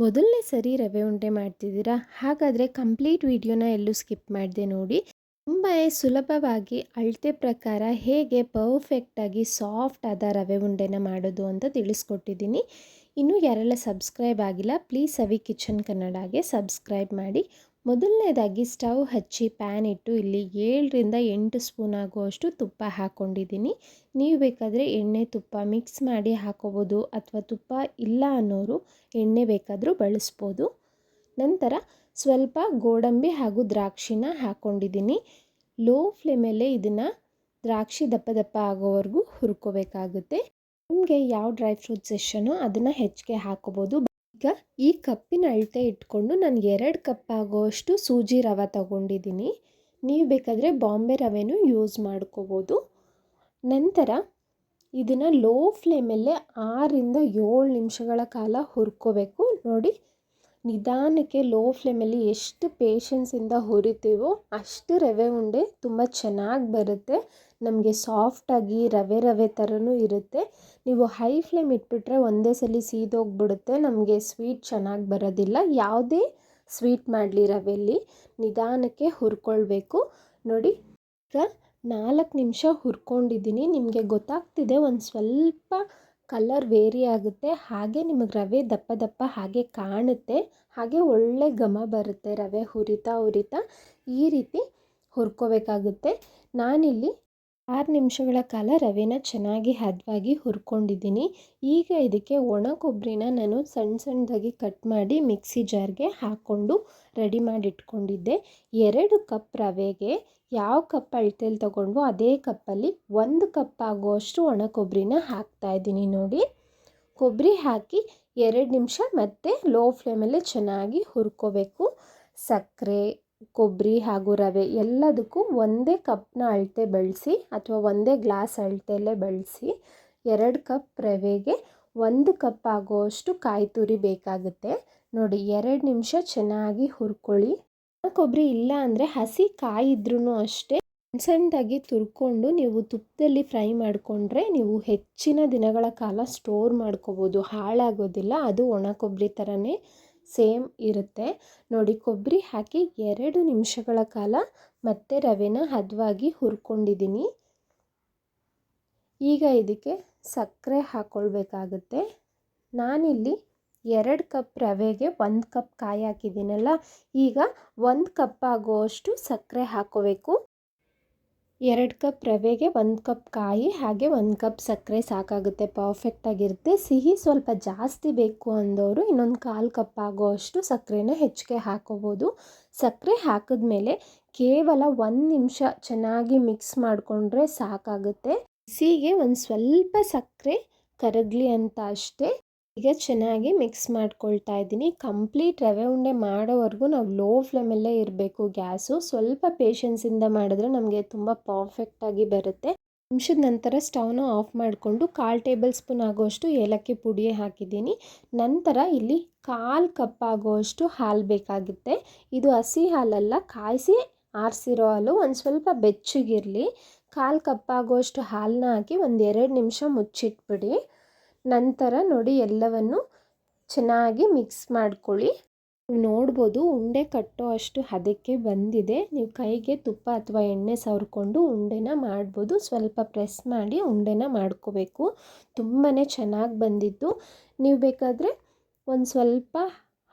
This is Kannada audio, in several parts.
ಮೊದಲನೇ ಸರಿ ರವೆ ಉಂಡೆ ಮಾಡ್ತಿದ್ದೀರಾ? ಹಾಗಾದರೆ ಕಂಪ್ಲೀಟ್ ವಿಡಿಯೋನ ಎಲ್ಲೂ ಸ್ಕಿಪ್ ಮಾಡಿದೆ ನೋಡಿ. ತುಂಬ ಸುಲಭವಾಗಿ ಅಳತೆ ಪ್ರಕಾರ ಹೇಗೆ ಪರ್ಫೆಕ್ಟಾಗಿ ಸಾಫ್ಟ್ ಆದ ರವೆ ಉಂಡೆನ ಮಾಡೋದು ಅಂತ ತಿಳಿಸ್ಕೊಟ್ಟಿದ್ದೀನಿ. ಇನ್ನೂ ಯಾರೆಲ್ಲ ಸಬ್ಸ್ಕ್ರೈಬ್ ಆಗಿಲ್ಲ, ಪ್ಲೀಸ್ ಅವಿ ಕಿಚನ್ ಕನ್ನಡಗೆ ಸಬ್ಸ್ಕ್ರೈಬ್ ಮಾಡಿ. ಮೊದಲನೇದಾಗಿ ಸ್ಟವ್ ಹಚ್ಚಿ ಪ್ಯಾನ್ ಇಟ್ಟು ಇಲ್ಲಿ ಏಳರಿಂದ ಎಂಟು ಸ್ಪೂನ್ ಆಗುವಷ್ಟು ತುಪ್ಪ ಹಾಕ್ಕೊಂಡಿದ್ದೀನಿ ನೀವು ಬೇಕಾದರೆ ಎಣ್ಣೆ ತುಪ್ಪ ಮಿಕ್ಸ್ ಮಾಡಿ ಹಾಕೋಬೋದು ಅಥವಾ ತುಪ್ಪ ಇಲ್ಲ ಅನ್ನೋರು ಎಣ್ಣೆ ಬೇಕಾದರೂ ಬಳಸ್ಬೋದು. ನಂತರ ಸ್ವಲ್ಪ ಗೋಡಂಬಿ ಹಾಗೂ ದ್ರಾಕ್ಷಿನ ಹಾಕ್ಕೊಂಡಿದ್ದೀನಿ ಲೋ ಫ್ಲೇಮಲ್ಲೇ ಇದನ್ನು ದ್ರಾಕ್ಷಿ ದಪ್ಪ ದಪ್ಪ ಆಗೋವರೆಗೂ ಹುರ್ಕೋಬೇಕಾಗುತ್ತೆ. ನಿಮಗೆ ಯಾವ ಡ್ರೈ ಫ್ರೂಟ್ಸ್ ಇಷ್ಟನೋ ಅದನ್ನು ಹೆಚ್ಚಿಗೆ ಹಾಕೋಬೋದು. ಈಗ ಈ ಕಪ್ಪಿನ ಅಳತೆ ಇಟ್ಕೊಂಡು ನಾನು ಎರಡು ಕಪ್ ಆಗೋಷ್ಟು ಸೂಜಿ ರವೆ ತಗೊಂಡಿದ್ದೀನಿ. ನೀವು ಬೇಕಾದರೆ ಬಾಂಬೆ ರವೆನೂ ಯೂಸ್ ಮಾಡ್ಕೋಬೋದು. ನಂತರ ಇದನ್ನು ಲೋ ಫ್ಲೇಮಲ್ಲೇ ಆರರಿಂದ ಏಳು ನಿಮಿಷಗಳ ಕಾಲ ಹುರ್ಕೋಬೇಕು. ನೋಡಿ, ನಿಧಾನಕ್ಕೆ ಲೋ ಫ್ಲೇಮಲ್ಲಿ ಎಷ್ಟು ಪೇಷನ್ಸಿಂದ ಹುರಿತೀವೋ ಅಷ್ಟು ರವೆ ಉಂಡೆ ತುಂಬ ಚೆನ್ನಾಗಿ ಬರುತ್ತೆ. ನಮಗೆ ಸಾಫ್ಟಾಗಿ ರವೆ ರವೆ ಥರನೂ ಇರುತ್ತೆ. ನೀವು ಹೈ ಫ್ಲೇಮ್ ಇಟ್ಬಿಟ್ರೆ ಒಂದೇ ಸಲ ಸೀದೋಗ್ಬಿಡುತ್ತೆ, ನಮಗೆ ಸ್ವೀಟ್ ಚೆನ್ನಾಗಿ ಬರೋದಿಲ್ಲ. ಯಾವುದೇ ಸ್ವೀಟ್ ಮಾಡಲಿ ರವೆಯಲ್ಲಿ ನಿಧಾನಕ್ಕೆ ಹುರ್ಕೊಳ್ಬೇಕು. ನೋಡಿ, ಈಗ ನಾಲ್ಕು ನಿಮಿಷ ಹುರ್ಕೊಂಡಿದ್ದೀನಿ. ನಿಮಗೆ ಗೊತ್ತಾಗ್ತಿದೆ, ಒಂದು ಸ್ವಲ್ಪ ಕಲರ್ ವೇರಿ ಆಗುತ್ತೆ. ಹಾಗೆ ನಿಮಗೆ ರವೆ ದಪ್ಪ ದಪ್ಪ ಹಾಗೆ ಕಾಣುತ್ತೆ. ಹಾಗೆ ಒಳ್ಳೆ ಘಮ ಬರುತ್ತೆ ರವೆ ಹುರಿತಾ ಹುರಿತಾ. ಈ ರೀತಿ ಹುರ್ಕೋಬೇಕಾಗುತ್ತೆ. ನಾನಿಲ್ಲಿ ಆರು ನಿಮಿಷಗಳ ಕಾಲ ರವೆನ ಚೆನ್ನಾಗಿ ಹದವಾಗಿ ಹುರ್ಕೊಂಡಿದ್ದೀನಿ. ಈಗ ಇದಕ್ಕೆ ಒಣ ಕೊಬ್ಬರಿನ ನಾನು ಸಣ್ಣ ಸಣ್ಣದಾಗಿ ಕಟ್ ಮಾಡಿ ಮಿಕ್ಸಿ ಜಾರ್ಗೆ ಹಾಕ್ಕೊಂಡು ರೆಡಿ ಮಾಡಿಟ್ಕೊಂಡಿದ್ದೆ. ಎರಡು ಕಪ್ ರವೆಗೆ ಯಾವ ಕಪ್ ಅಳತೆಯಲ್ಲಿ ತೊಗೊಂಡ್ವೋ ಅದೇ ಕಪ್ಪಲ್ಲಿ ಒಂದು ಕಪ್ ಆಗುವಷ್ಟು ಒಣ ಕೊಬ್ಬರಿನ ಹಾಕ್ತಾಯಿದ್ದೀನಿ ನೋಡಿ. ಕೊಬ್ಬರಿ ಹಾಕಿ ಎರಡು ನಿಮಿಷ ಮತ್ತೆ ಲೋ ಫ್ಲೇಮಲ್ಲೇ ಚೆನ್ನಾಗಿ ಹುರ್ಕೋಬೇಕು. ಸಕ್ಕರೆ ಕೊಬ್ಬರಿ ಹಾಗೂ ರವೆ ಎಲ್ಲದಕ್ಕೂ ಒಂದೇ ಕಪ್ನ ಅಳತೆ ಬಳಸಿ ಅಥವಾ ಒಂದೇ ಗ್ಲಾಸ್ ಅಳತೆಯಲ್ಲೇ ಬಳಸಿ ಎರಡು ಕಪ್ ರವೆಗೆ ಒಂದು ಕಪ್ ಆಗುವಷ್ಟು ಕಾಯಿ ತುರಿ ಬೇಕಾಗುತ್ತೆ. ನೋಡಿ, ಎರಡು ನಿಮಿಷ ಚೆನ್ನಾಗಿ ಹುರ್ಕೊಳ್ಳಿ. ಕೊಬ್ಬರಿ ಇಲ್ಲ ಅಂದರೆ ಹಸಿ ಕಾಯಿ ಇದ್ರೂ ಅಷ್ಟೇ ಸಣ್ಣ ಸಣ್ಣದಾಗಿ ತುರ್ಕೊಂಡು ನೀವು ತುಪ್ಪದಲ್ಲಿ ಫ್ರೈ ಮಾಡಿಕೊಂಡ್ರೆ ನೀವು ಹೆಚ್ಚಿನ ದಿನಗಳ ಕಾಲ ಸ್ಟೋರ್ ಮಾಡ್ಕೋಬೋದು. ಹಾಳಾಗೋದಿಲ್ಲ. ಅದು ಒಣ ಕೊಬ್ಬರಿ ಥರನೇ ಸೇಮ್ ಇರುತ್ತೆ. ನೋಡಿ, ಕೊಬ್ಬರಿ ಹಾಕಿ ಎರಡು ನಿಮಿಷಗಳ ಕಾಲ ಮತ್ತೆ ರವೆನ ಹದವಾಗಿ ಹುರ್ಕೊಂಡಿದ್ದೀನಿ. ಈಗ ಇದಕ್ಕೆ ಸಕ್ಕರೆ ಹಾಕ್ಕೊಳ್ಬೇಕಾಗುತ್ತೆ ನಾನಿಲ್ಲಿ ಎರಡು ಕಪ್ ರವೆಗೆ ಒಂದು ಕಪ್ ಕಾಯಿ ಹಾಕಿದ್ದೀನಲ್ಲ, ಈಗ ಒಂದು ಕಪ್ ಆಗೋವಷ್ಟು ಸಕ್ಕರೆ ಹಾಕೋಬೇಕು. ಎರಡು ಕಪ್ ರವೆಗೆ ಒಂದು ಕಪ್ ಕಾಯಿ, ಹಾಗೆ ಒಂದು ಕಪ್ ಸಕ್ಕರೆ ಸಾಕಾಗುತ್ತೆ. ಪರ್ಫೆಕ್ಟಾಗಿರುತ್ತೆ ಸಿಹಿ ಸ್ವಲ್ಪ ಜಾಸ್ತಿ ಬೇಕು ಅಂದವರು ಇನ್ನೊಂದು ಕಾಲು ಕಪ್ ಆಗೋಷ್ಟು ಸಕ್ಕರೆನ ಹೆಚ್ಚಿಗೆ ಹಾಕೋಬೋದು. ಸಕ್ಕರೆ ಹಾಕಿದ್ಮೇಲೆ ಕೇವಲ ಒಂದು ನಿಮಿಷ ಚೆನ್ನಾಗಿ ಮಿಕ್ಸ್ ಮಾಡಿಕೊಂಡ್ರೆ ಸಾಕಾಗುತ್ತೆ. ಸಿಹಿಗೆ ಒಂದು ಸ್ವಲ್ಪ ಸಕ್ಕರೆ ಕರಗಲಿ ಅಂತ ಅಷ್ಟೇ. ಈಗ ಚೆನ್ನಾಗಿ ಮಿಕ್ಸ್ ಮಾಡ್ಕೊಳ್ತಾ ಇದ್ದೀನಿ. ಕಂಪ್ಲೀಟ್ ರವೆ ಉಂಡೆ ಮಾಡೋವರೆಗೂ ನಾವು ಲೋ ಫ್ಲೇಮಲ್ಲೇ ಇರಬೇಕು ಗ್ಯಾಸು. ಸ್ವಲ್ಪ ಪೇಷನ್ಸಿಂದ ಮಾಡಿದ್ರೆ ನಮಗೆ ತುಂಬ ಪರ್ಫೆಕ್ಟಾಗಿ ಬರುತ್ತೆ. ನಿಮಿಷದ ನಂತರ ಸ್ಟವ್ನ ಆಫ್ ಮಾಡಿಕೊಂಡು ಕಾಲು ಟೇಬಲ್ ಸ್ಪೂನ್ ಆಗೋಷ್ಟು ಏಲಕ್ಕಿ ಪುಡಿ ಹಾಕಿದ್ದೀನಿ. ನಂತರ ಇಲ್ಲಿ ಕಾಲು ಕಪ್ ಆಗುವಷ್ಟು ಹಾಲು ಬೇಕಾಗುತ್ತೆ. ಇದು ಹಸಿ ಹಾಲಲ್ಲ, ಕಾಯಿಸಿ ಆರಿಸಿರೋ ಹಾಲು, ಒಂದು ಸ್ವಲ್ಪ ಬೆಚ್ಚಗಿರಲಿ. ಕಾಲು ಕಪ್ ಆಗೋಷ್ಟು ಹಾಲನ್ನ ಹಾಕಿ ಒಂದು ಎರಡು ನಿಮಿಷ ಮುಚ್ಚಿಟ್ಬಿಡಿ. ನಂತರ ನೋಡಿ ಎಲ್ಲವನ್ನು ಚೆನ್ನಾಗಿ ಮಿಕ್ಸ್ ಮಾಡ್ಕೊಳ್ಳಿ. ನೋಡ್ಬೋದು ಉಂಡೆ ಕಟ್ಟೋ ಅಷ್ಟು ಹದಕ್ಕೆ ಬಂದಿದೆ. ನೀವು ಕೈಗೆ ತುಪ್ಪ ಅಥವಾ ಎಣ್ಣೆ ಸವರ್ಕೊಂಡು ಉಂಡೆನ ಮಾಡ್ಬೋದು. ಸ್ವಲ್ಪ ಪ್ರೆಸ್ ಮಾಡಿ ಉಂಡೆನ ಮಾಡ್ಕೋಬೇಕು. ತುಂಬಾ ಚೆನ್ನಾಗಿ ಬಂದಿತ್ತು ನೀವು ಬೇಕಾದರೆ ಒಂದು ಸ್ವಲ್ಪ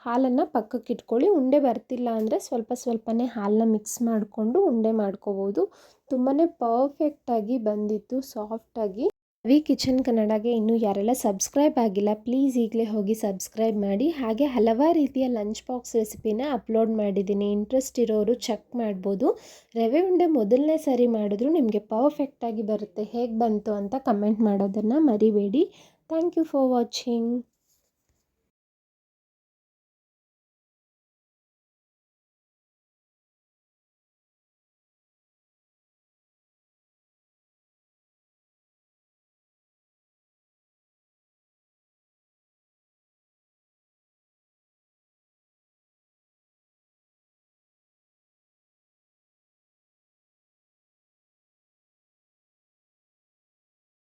ಹಾಲನ್ನು ಪಕ್ಕಕ್ಕೆ ಇಟ್ಕೊಳ್ಳಿ. ಉಂಡೆ ಬರ್ತಿಲ್ಲ ಅಂದರೆ ಸ್ವಲ್ಪ ಸ್ವಲ್ಪನೇ ಹಾಲನ್ನ ಮಿಕ್ಸ್ ಮಾಡಿಕೊಂಡು ಉಂಡೆ ಮಾಡ್ಕೋಬೋದು. ತುಂಬಾ ಪರ್ಫೆಕ್ಟಾಗಿ ಬಂದಿತ್ತು ಸಾಫ್ಟಾಗಿ ವಿ ಕಿಚನ್ ಕನ್ನಡಗೆ ಇನ್ನೂ ಯಾರೆಲ್ಲ ಸಬ್ಸ್ಕ್ರೈಬ್ ಆಗಿಲ್ಲ, ಪ್ಲೀಸ್ ಈಗಲೇ ಹೋಗಿ ಸಬ್ಸ್ಕ್ರೈಬ್ ಮಾಡಿ. ಹಾಗೆ ಹಲವಾರು ರೀತಿಯ ಲಂಚ್ ಬಾಕ್ಸ್ ರೆಸಿಪಿನ ಅಪ್ಲೋಡ್ ಮಾಡಿದ್ದೀನಿ. ಇಂಟ್ರೆಸ್ಟ್ ಇರೋರು ಚೆಕ್ ಮಾಡ್ಬೋದು. ರವೆ ಉಂಡೆ ಮೊದಲನೇ ಸರಿ ಮಾಡಿದ್ರು ನಿಮಗೆ ಪರ್ಫೆಕ್ಟಾಗಿ ಬರುತ್ತೆ. ಹೇಗೆ ಬಂತು ಅಂತ ಕಮೆಂಟ್ ಮಾಡೋದನ್ನು ಮರಿಬೇಡಿ. Thank you for watching.